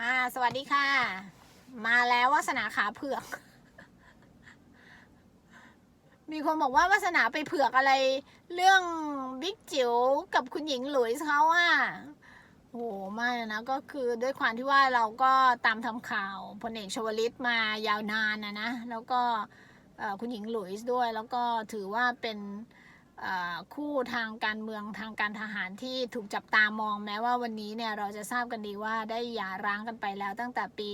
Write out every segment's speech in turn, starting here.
อ่า สวัสดีค่ะ มาแล้ววาสนาขาเผือก มีคนบอกว่าวาสนาไปเผือกอะไร เรื่องบิ๊กจิ๋วกับคุณหญิงหลุยส์เขาอะโหไม่นะก็คือด้วยความที่ว่าเราก็ตามทำข่าวพลเอกชวลิตมายาวนานนะนะ แล้วก็คุณหญิงหลุยส์ด้วย แล้วก็ถือว่าเป็น คู่ทางการเมืองทางการทหารที่ถูกจับตามองแม้ว่าวันนี้เนี่ยเราจะทราบกันดีว่าได้หย่าร้างกันไปแล้วตั้งแต่ปี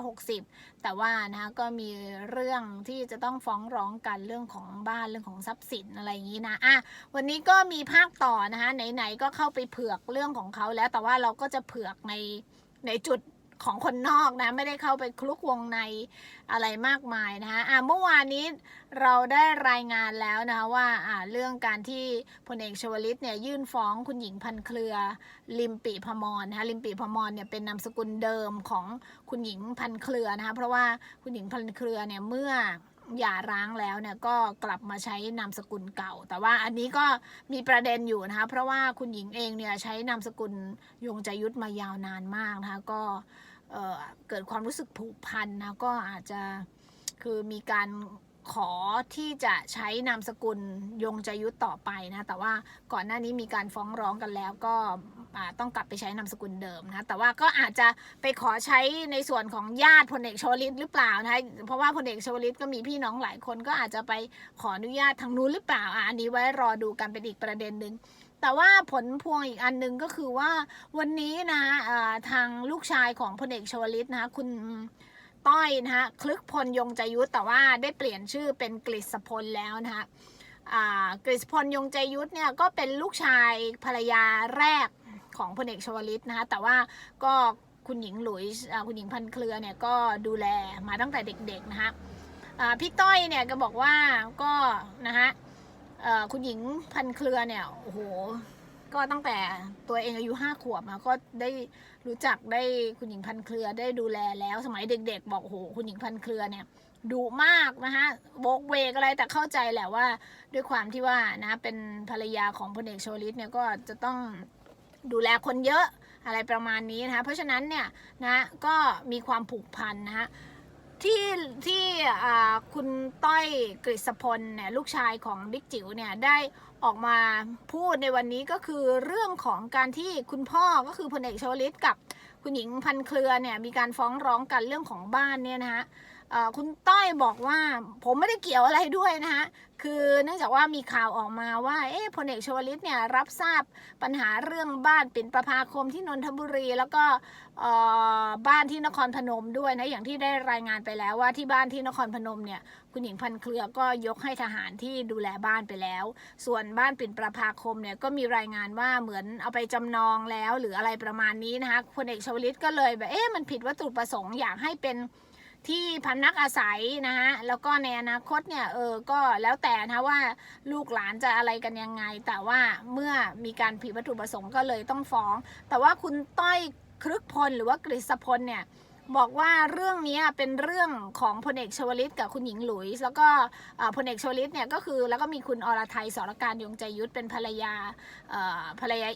2560 แต่ว่านะก็มีเรื่องที่จะต้องฟ้องร้องกันเรื่องของบ้านเรื่องของทรัพย์สินอะไรอย่างนี้นะอะวันนี้ก็มีภาคต่อนะคะไหนๆก็เข้าไปเผือกเรื่องของเขาแล้วแต่ว่าเราก็จะเผือกในในจุด ของคนนอกนะ ไม่ได้เข้าไปคลุกวงในอะไรมากมายนะคะอะเมื่อวานนี้เราได้รายงานแล้วนะคะว่าอ่าเรื่องการที่พลเอกชวลิตเนี่ยยื่นฟ้องคุณหญิงพันเครือลิมปีพมรนะคะลิมปีพมรเนี่ยเป็นนามสกุลเดิมของคุณหญิงพันเครือนะคะเพราะว่าคุณหญิงพันเครือเนี่ยเมื่อหย่าร้างแล้วเนี่ยก็กลับมาใช้นามสกุลเก่า แต่ว่าอันนี้ก็มีประเด็นอยู่นะคะเพราะว่าคุณหญิงเองเนี่ยใช้นามสกุลยงใจยุทธมายาวนานมากนะคะก็ เเกิดความรู้สึกผูกพันนะก็อาจจะคือมีการขอที่จะใช้นามสกุลยงใจยุทธต่อไปนะ แต่ว่าก่อนหน้านี้มีการฟ้องร้องกันแล้วก็ต้องกลับไปใช้นามสกุลเดิมนะ แต่ว่าก็อาจจะไปขอใช้ในส่วนของญาติพลเอกชวลิตหรือเปล่านะเพราะว่าพลเอกชวลิตก็มีพี่น้องหลายคนก็อาจจะไปขออนุญาตทางนู้นหรือเปล่าอันนี้ไว้รอดูกันเป็นอีกประเด็นหนึ่ง แต่ว่าผลพวงอีกอันหนึ่งก็คือว่าวันนี้นะอ่าทางลูกชายของพลเอกชวลิตนะคะคุณต้อยนะคะคลึกพลยงใจยุทธแต่ว่าได้เปลี่ยนชื่อเป็นกฤษพลแล้วนะคะกฤษพลยงใจยุทธเนี่ยก็เป็นลูกชายภรรยาแรกของพลเอกชวลิตนะคะแต่ว่าก็คุณหญิงหลุยส์คุณหญิงพันเครือเนี่ยก็ดูแลมาตั้งแต่เด็กๆนะคะพี่ต้อยเนี่ยก็บอกว่าก็นะคะ คุณหญิงพันเครือเนี่ยโอ้โหก็ตั้งแต่ตัวเองอายุห้าขวบมาก็ได้รู้จักได้คุณหญิงพันเครือได้ดูแลแล้วสมัยเด็ก ๆ บอกโอ้โหคุณหญิงพันเครือเนี่ยดุมากนะคะโบกเวกอะไรแต่เข้าใจแหละว่า ด้วยความที่ว่านะเป็นภรรยาของพลเอกโชลิตเนี่ยก็จะต้องดูแลคนเยอะอะไรประมาณนี้นะคะเพราะฉะนั้นเนี่ยนะก็มีความผูกพันนะคะ ที่ที่คุณต้อยกฤษพลเนี่ยลูกชายของบิ๊กจิ๋วเนี่ยได้ออกมาพูดในวันนี้ก็คือเรื่องของการที่คุณพ่อก็คือพลเอกชวลิตกับคุณหญิงพันเครือเนี่ยมีการฟ้องร้องกันเรื่องของบ้านเนี่ยนะฮะ คุณต้อยบอกว่าผมไม่ได้เกี่ยวอะไรด้วยนะคะคือเนื่องจากว่ามีข่าวออกมาว่าเอ๊ะพลเอกชวลิตเนี่ยรับทราบปัญหาเรื่องบ้านปิ่นประภาคมที่นนทบุรี แล้วก็บ้านที่นครพนมด้วยนะอย่างที่ได้รายงานไปแล้วว่าที่บ้านที่นครพนมเนี่ยคุณหญิงพันเครือก็ยกให้ทหารที่ดูแลบ้านไปแล้ว ส่วนบ้านปิ่นประภาคมเนี่ยก็มีรายงานว่าเหมือนเอาไปจำนองแล้ว หรืออะไรประมาณนี้นะคะพลเอกชวลิตก็เลยแบบเอ๊ะมันผิดวัตถุประสงค์อยากให้เป็น ที่พำนักอาศัยนะฮะแล้วก็ในอนาคตเนี่ยเออก็แล้วแต่นะว่าลูกหลานจะอะไรกันยังไง แต่ว่าเมื่อมีการผิดวัตถุประสงค์ก็เลยต้องฟ้อง แต่ว่าคุณต้อยครึกพลหรือว่ากฤษพลเนี่ย บอกว่าเรื่องนี้เป็นเรื่องของพลเอกชวลิตกับคุณหญิงหลุยส์แล้วก็พลเอกชวลิตเนี่ยก็คือแล้วก็มีคุณอรไทยสรการยงใจยุทธเป็นภรรยาภรรยา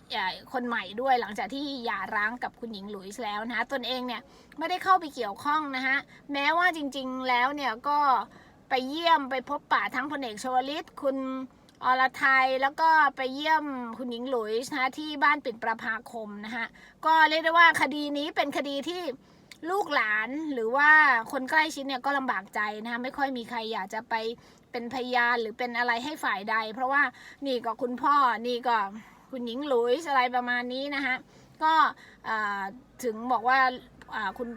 คนใหม่ด้วยหลังจากที่หย่าร้างกับคุณหญิงหลุยส์แล้วนะตนเองเนี่ยไม่ได้เข้าไปเกี่ยวข้องนะฮะแม้ว่าจริงๆแล้วเนี่ยก็ไปเยี่ยมไปพบปะทั้งพลเอกชวลิตคุณอรไทยแล้วก็ไปเยี่ยมคุณหญิงหลุยส์นะที่บ้านปิ่นประภาคมนะคะก็เรียกได้ว่าคดีนี้เป็นคดีที่ ลูกหลานหรือว่าคนใกล้ชิดเนี่ยก็ลำบากใจนะคะไม่ค่อยมีใครอยากจะไปเป็นพยานหรือเป็นอะไรให้ฝ่ายใด เพราะว่านี่ก็คุณพ่อนี่ก็คุณหญิงหลุยส์อะไรประมาณนี้นะคะก็ถึงบอกว่าคุณ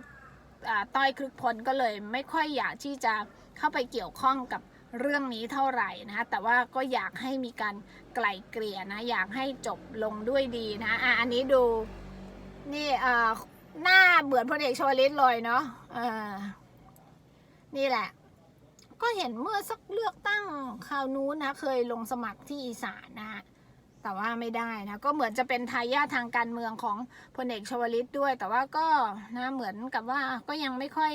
ต้อยคลึกพลก็เลยไม่ค่อยอยากที่จะเข้าไปเกี่ยวข้องกับเรื่องนี้เท่าไหร่นะคะแต่ว่าก็อยากให้มีการไกล่เกลี่ยนะอยากให้จบลงด้วยดีนะอะอันนี้ดูนี่อ่อ หน้าเหมือนพลเอกชวลิตเลยเนาะนี่แหละ ก็เห็นเมื่อสักเลือกตั้งคราวนู้นนะ เคยลงสมัครที่อีสานนะแต่ว่าไม่ได้นะ ก็เหมือนจะเป็นทายาททางการเมืองของพลเอกชวลิตด้วย แต่ว่าก็นะเหมือนกับว่าก็ยังไม่ค่อย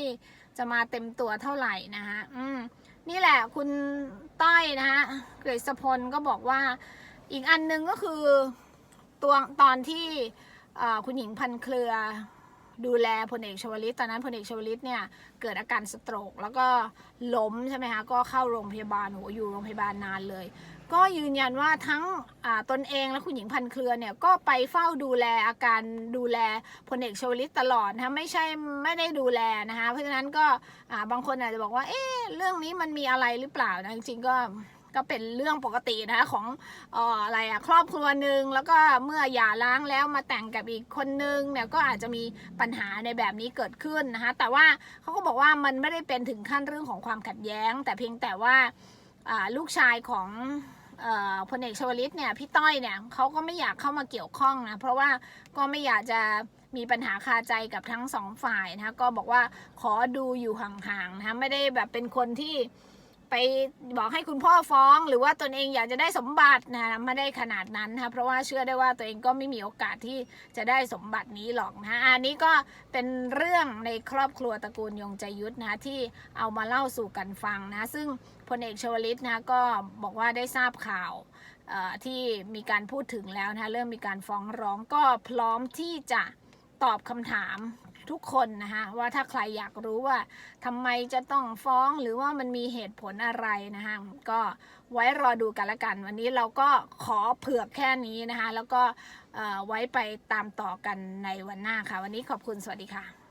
จะมาเต็มตัวเท่าไหร่นะฮะอืมนี่แหละคุณต้อยนะฮะกฤษพลก็บอกว่าอีกอันหนึงก็คือตัวตอนที่คุณหญิงพันเครือ ดูแลพลเอกชวลิต ตอนนั้นพลเอกชวลิตเนี่ยเกิดอาการสโตรก แล้วก็ล้มใช่ไหมคะ ก็เข้าโรงพยาบาลโหอยู่โรงพยาบาลนานเลย ก็ยืนยันว่าทั้งตนเองและคุณหญิงพันเครือเนี่ยก็ไปเฝ้าดูแลอาการดูแลพลเอกชวลิตตลอดนะไม่ใช่ไม่ได้ดูแลนะคะ เพราะฉะนั้นก็บางคนอาจจะบอกว่าเอ๊ะเรื่องนี้มันมีอะไรหรือเปล่านะจริงๆก็ ก็เป็นเรื่องปกตินะคะของอออะไรอะครอบครัวหนึ่งแล้วก็เมื่อหย่าร้างแล้วมาแต่งกับอีกคนนึงเนี่ยก็อาจจะมีปัญหาในแบบนี้เกิดขึ้นนะคะแต่ว่าเขาก็บอกว่ามันไม่ได้เป็นถึงขั้นเรื่องของความขัดแย้ง แต่เพียงแต่ว่าลูกชายของพลเอกชวลิตเนี่ยพี่ต้อยเนี่ยเขาก็ไม่อยากเข้ามาเกี่ยวข้องนะเพราะว่าก็ไม่อยากจะมีปัญหาคาใจกับทั้งสองฝ่ายนะคะก็บอกว่าขอดูอยู่ห่างๆนะคะไม่ได้แบบเป็นคนที่ ไปบอกให้คุณพ่อฟ้องหรือว่าตนเองอยากจะได้สมบัตินะไม่ได้ขนาดนั้นนะเพราะว่าเชื่อได้ว่าตัวเองก็ไม่มีโอกาสที่จะได้สมบัตินี้หรอกนะอันนี้ก็เป็นเรื่องในครอบครัวตระกูลยงใจยุทธนะที่เอามาเล่าสู่กันฟังนะ ซึ่งพลเอกชวลิตนะก็บอกว่าได้ทราบข่าวที่มีการพูดถึงแล้วนะเริ่มมีการฟ้องร้องก็พร้อมที่จะตอบคำถาม ทุกคนนะคะว่าถ้าใครอยากรู้ว่าทำไมจะต้องฟ้องหรือว่ามันมีเหตุผลอะไรนะคะก็ไว้รอดูกันละกัน วันนี้เราก็ขอเผื่อแค่นี้นะคะแล้วก็ไว้ไปตามต่อกันในวันหน้าค่ะ วันนี้ขอบคุณสวัสดีค่ะ